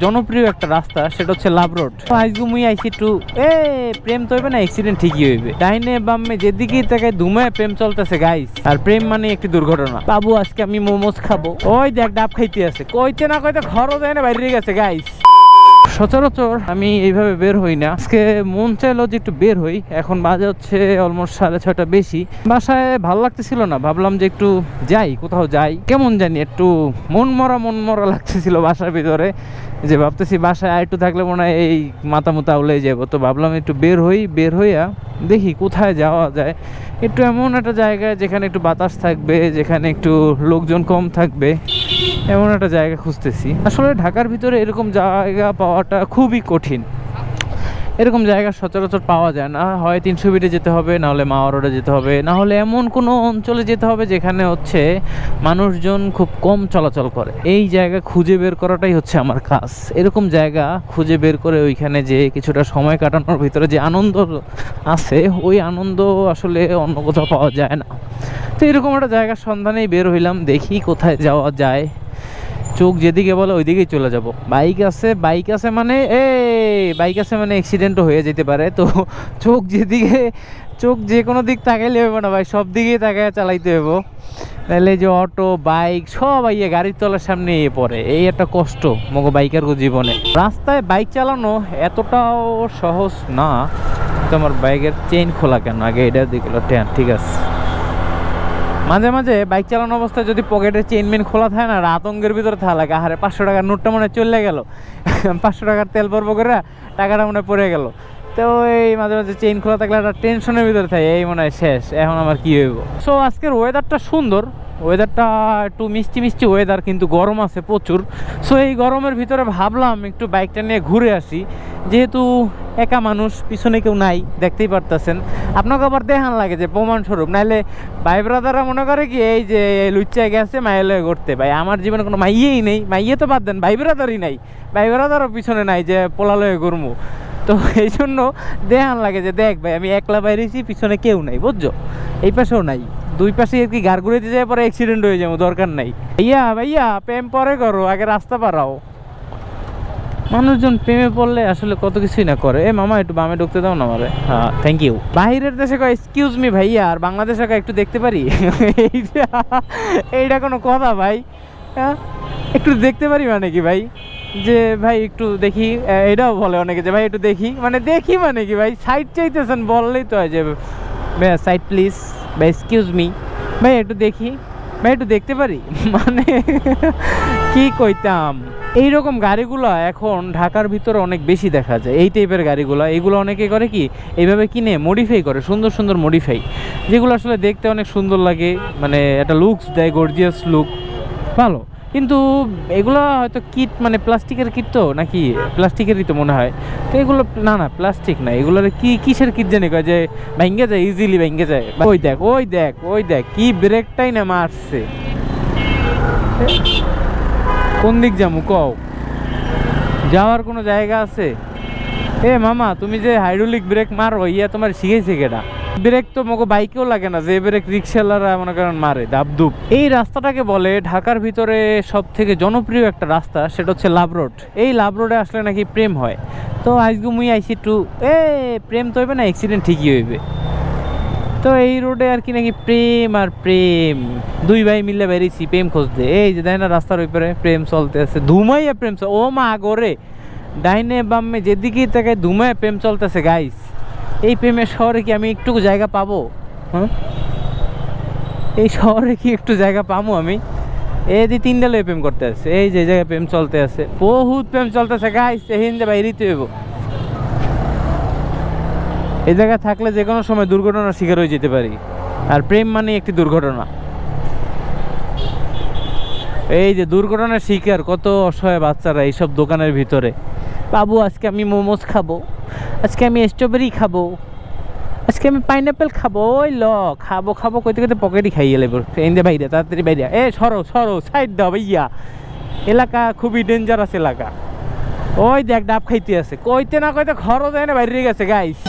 জনপ্রিয় একটা রাস্তা, সেটা হচ্ছে লাভ রোড। আজকে মুই আইছি একটু, এ, প্রেম তো হইবে না অ্যাক্সিডেন্ট ঠিকই হইবে। ডাইনে বামে যেদিকেই তাকায় ধুমায় প্রেম চলতেছে গাইস আর প্রেম মানে একটি দুর্ঘটনা। বাবু, আজকে আমি মোমোজ খাব। ওই দেখ, ডাব খাইতে আছে। কইতে না কইতে ঘরও যায় না, বাইরে গেছে গাইস সচরাচর আমি এইভাবে বের হই না। আজকে মন চাইলো যে একটু বের হই। এখন বাজে হচ্ছে অলমোস্ট সাড়ে ছয়টা বেশি। বাসায় ভালো লাগতেছিল না, ভাবলাম যে একটু যাই, কোথাও যাই। কেমন জানি একটু মন মরা মন মরা লাগতেছিল বাসার ভিতরে। যে ভাবতেছি বাসায় একটু থাকলে মনে হয় এই মাথা মুতা উলে যাব। তো ভাবলাম একটু বের হই, বের হইয়া দেখি কোথায় যাওয়া যায়। একটু এমন একটা জায়গা যেখানে একটু বাতাস থাকবে, যেখানে একটু লোকজন কম থাকবে, এমন একটা জায়গা খুঁজতেছি। আসলে ঢাকার ভিতরে এরকম জায়গা পাওয়াটা খুবই কঠিন। এরকম জায়গা সচরাচর পাওয়া যায় না। হয় তিনশো ফিটে যেতে হবে না হলে মাওয়া রোডে যেতে হবে। না হলে এমন কোনো অঞ্চলে যেতে হবে যেখানে হচ্ছে মানুষজন খুব কম চলাচল করে। এই জায়গা খুঁজে বের করাটাই হচ্ছে আমার কাজ। এরকম জায়গা খুঁজে বের করে ওইখানে যে কিছুটা সময় কাটানোর ভিতরে যে আনন্দ আছে, ওই আনন্দ আসলে অন্য কোথাও পাওয়া যায় না। তো এরকম একটা জায়গার সন্ধানেই বের হইলাম, দেখি কোথায় যাওয়া যায়। চোখ যেদিকে বলে ওইদিকেই চলে যাব। বাইক আছে বাইক আছে মানে এ বাইক আছে মানে অ্যাক্সিডেন্টও হয়ে যেতে পারে। তো চোখ যেদিকে, চোখ যে কোনো দিক তাকাইলে হবে না ভাই, সব দিকেই তাকায় চালাইতে হইব। তাহলে যে অটো, বাইক, সব ইয়ে গাড়ির তলার সামনে ইয়ে পড়ে। এই একটা কষ্ট মগো বাইকের জীবনে। রাস্তায় বাইক চালানো এতটাও সহজ না তো আমার বাইকের চেইন খোলা কেন? আগে এটা দিকে ঠিক আছে। মাঝে মাঝে বাইক চালানো অবস্থায় যদি পকেটের চেইন মেন খোলা থাকে না আর আতঙ্কের ভিতরে থাকা লাগে। আহারে, পাঁচশো টাকার নোটটা মনে চলে গেল। পাঁচশো টাকার তেল ভরবো করে টাকাটা মনে পড়ে গেল। তো এই মাঝে মাঝে চেইন খোলা থাকলে একটা টেনশনের ভিতরে থাকে। এই মনে হয় শেষ, এখন আমার কি হইব? সো আজকের ওয়েদারটা সুন্দর। ওয়েদারটা একটু মিষ্টি মিষ্টি ওয়েদার কিন্তু গরম আছে প্রচুর। সো এই গরমের ভিতরে ভাবলাম একটু বাইকটা নিয়ে ঘুরে আসি। যেহেতু একা মানুষ, পিছনে কেউ নাই, দেখতেই পারতেছেন। আপনাকে আবার দেখান লাগে যে প্রমাণস্বরূপ, নাহলে ভাই ব্রাদাররা মনে করে কি, এই যে লুচ্চায় গেছে মাইলে করতে ভাই, আমার জীবনে কোনো মাইয়েই নেই, মাইয়ে তো বাদ দেন, ভাই ব্রাদারই নাই। ভাই ব্রাদারও পিছনে নাই যে পোলালয়ে গরমু তো এই জন্য দেখান লাগে যে দেখ ভাই, আমি একলা বাইরেছি পিছনে কেউ নাই, বুঝছ? এই পাশেও নাই। দুই পাশে আর কি ঘুরে যায় পরে অ্যাক্সিডেন্ট হয়ে যাব, দরকার নাই। ভাইয়া ভাইয়া, প্রেম পরে করো, আগে রাস্তা পারাও মানুষজন প্রেমে পড়লে আসলে কত কিছুই না করে। এ মামা একটু বামে ঢুকতে দাও না আমারে। হ্যাঁ থ্যাংক ইউ বাইরের দেশে কয় এক্সকিউজ মি ভাইয়া আর বাংলাদেশে কয় একটু দেখতে পারি? এইটা এইটা কোনো কথা ভাই। হ্যাঁ একটু দেখতে পারি মানে কি ভাই? যে ভাই একটু দেখি এটাও বলে অনেকে যে ভাই একটু দেখি। মানে দেখি মানে কি ভাই? সাইড চাইতেছেন বললেই তো হয় যে ভাই সাইড প্লিজ বা এক্সকিউজ মি ভাই একটু দেখি। ভাই একটু দেখতে পারি? মানে কি কইতাম? এইরকম গাড়িগুলো এখন ঢাকার ভিতরে অনেক বেশি দেখা যায়। এই টাইপের গাড়িগুলো, এগুলো অনেকে করে কি, এইভাবে কিনে মডিফাই করে, সুন্দর সুন্দর মডিফাই যেগুলো আসলে দেখতে অনেক সুন্দর লাগে মানে একটা লুকস দেয় গর্জিয়াস লুক ভালো। কিন্তু এগুলো হয়তো কিট মানে প্লাস্টিকের কিট তো, নাকি প্লাস্টিকেরই তো মনে হয়। তো এগুলো, না না প্লাস্টিক না, এগুলোর কি, কিসের কিট জানি, কয় যে ভেঙে যায় ইজিলি ভেঙে যায়। ওই দেখ ওই দেখ ওই দেখ, কি ব্রেকটাই না মারছে। কোন দিক যাব? কও। যাওয়ার কোনো জায়গা আছে? এ মামা, তুমি যে হাইড্রোলিক ব্রেক মারো, ইয়া তোমার শিখেছে কেটা ব্রেক তো মগো বাইকেও লাগে না, যে ব্রেক রিক্সাওয়ালারা মনে করেন মারে দাবদুব এই রাস্তাটাকে বলে ঢাকার ভিতরে সব থেকে জনপ্রিয় একটা রাস্তা, সেটা হচ্ছে লাভ রোড। এই লাভ রোডে আসলে নাকি প্রেম হয়। তো আজকে মুই আইসি টু এ, প্রেম তো হইবে না অ্যাক্সিডেন্ট ঠিকই হইবে। তো এই রোডে আর কি নাকি প্রেম আর প্রেম। দুই ভাই মিলে বেরিয়েছি প্রেম খুঁজতে। এই যে দেয় না রাস্তার ওইপারে প্রেম চলতে আছে ধুমাইয়া প্রেম ও মা গোরে। ডাইনে বামে যেদিকেই তাকায় ধুমায় প্রেম চলতেছে গাইস এই প্রেমের শহরে কি আমি একটু জায়গা পাবো? হ্যাঁ? এই শহরে কি একটু জায়গা পাবো আমি? এই যে তিনটা লয়ে প্রেম করতে আছে। এই যে জায়গায় প্রেম চলতে আছে। বহুত প্রেম চলতেছে গাইস এহিন যে বাইরিতে হইব। এই জায়গায় থাকলে যে কোনো সময় দুর্ঘটনার শিকার হয়ে যেতে পারি। আর প্রেম মানে একটি দুর্ঘটনা। এই যে দুর্ঘটনার শিকার, কত অসহায় বাচ্চারা এইসব দোকানের ভিতরে। বাবু, আজকে আমি মোমোজ খাব। আজকে আমি স্ট্রবেরি খাব। আজকে আমি পাইনাপেল খাব। ওই ল, খাব খাব, কইতে কইতে পকেটই খাইয়ে লেবো ইন্দে বাইরে, তাড়াতাড়ি বাইরে। এ, সরো সরো সাইড দাও ভাইয়া। এলাকা খুবই ডেঞ্জারাস এলাকা। ওই দেখ, ডাব খাইতে আছে। কইতে না কইতে ঘরও যায় না, বাইরে গেছে গাইস